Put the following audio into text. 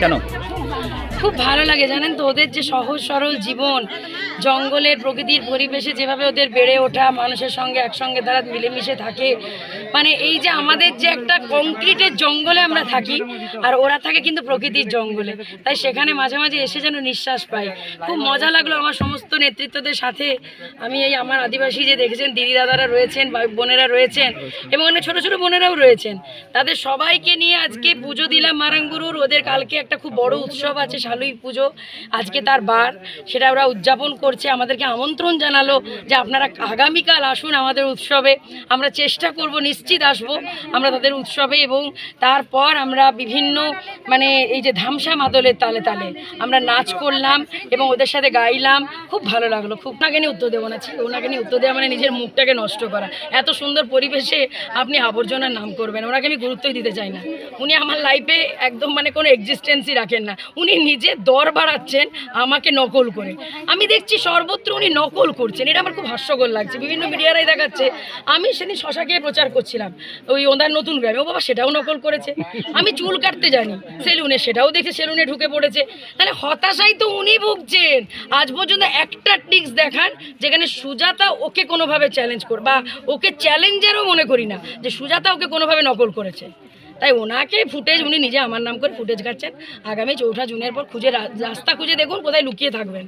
কেন খুব ভালো লাগে জানেন তো? ওদের যে সহজ সরল জীবন, জঙ্গলের প্রকৃতির পরিবেশে যেভাবে ওদের বেড়ে ওঠা, মানুষের সঙ্গে একসঙ্গে তারা মিলেমিশে থাকে মানে এই যে আমাদের যে একটা কংক্রিটের জঙ্গলে আমরা থাকি, আর ওরা থাকে কিন্তু প্রকৃতির জঙ্গলে, তাই সেখানে মাঝে মাঝে এসে যেন নিঃশ্বাস পাই। খুব মজা লাগল আমার সমস্ত নেতৃত্বদের সাথে। আমি এই আমার আদিবাসী যে দেখেছেন, দিদি দাদারা রয়েছেন বোনেরা রয়েছেন, এবং অনেক ছোটো ছোটো বোনেরাও রয়েছেন। তাদের সবাইকে নিয়ে আজকে পুজো দিলাম মারাঙ্গুরুর। ওদের কালকে একটা খুব বড় উৎসব আছে শালুই পুজো, আজকে তার বার, সেটা ওরা উদযাপন করছে, আমাদেরকে আমন্ত্রণ জানালো যে আপনারা আগামীকাল আসুন আমাদের উৎসবে, আমরা চেষ্টা করব, নিশ্চিত আসব আমরা তাদের উৎসবে এবং তারপর আমরা বিভিন্ন মানে এই যে ধামসা মাদলের তালে তালে আমরা নাচ করলাম এবং ওদের সাথে গাইলাম, খুব ভালো লাগল, খুব ওনাকে নিয়ে উত্তর দেবো না ওনাকে নিয়ে উত্তর দেওয়া মানে নিজের মুখটাকে নষ্ট করা, এত সুন্দর পরিবেশে আপনি আবর্জনার নাম করবেন, ওনাকে আমি গুরুত্বই দিতে চাই না, উনি আমার লাইফে একদম মানে কোনো এক্সিস্টেন্সই রাখেন না, উনি নিজে দর বাড়াচ্ছেন, আমাকে নকল করে। আমি দেখছি সর্বত্র উনি নকল করছেন, এটা আমার খুব হাস্যকর লাগছে। বিভিন্ন মিডিয়ারাই দেখাচ্ছে, আমি সেদিন শশা খেয়ে প্রচার করছিলাম, ওই ওনার নতুন গ্রামে। ও বাবা, সেটাও নকল করেছে। আমি চুল কাটতে জানি, সেলুনে, সেটাও দেখে সেলুনে ঢুকে পড়েছে। তাহলে হতাশাই তো উনি ভুগছেন। আজ পর্যন্ত একটা টিক্স দেখান, যেখানে সুজাতা ওকে কোনোভাবে চ্যালেঞ্জ কর বা ওকে চ্যালেঞ্জারও মনে করি না, যে সুজাতা ওকে কোনোভাবে নকল করেছে। তাই ওনাকে ফুটেজ, উনি নিজে আমার নাম করে ফুটেজ কাটছেন। আগামী চৌঠা জুনের পর খুঁজে রাস্তা খুঁজে দেখুন, কোথায় লুকিয়ে থাকবেন।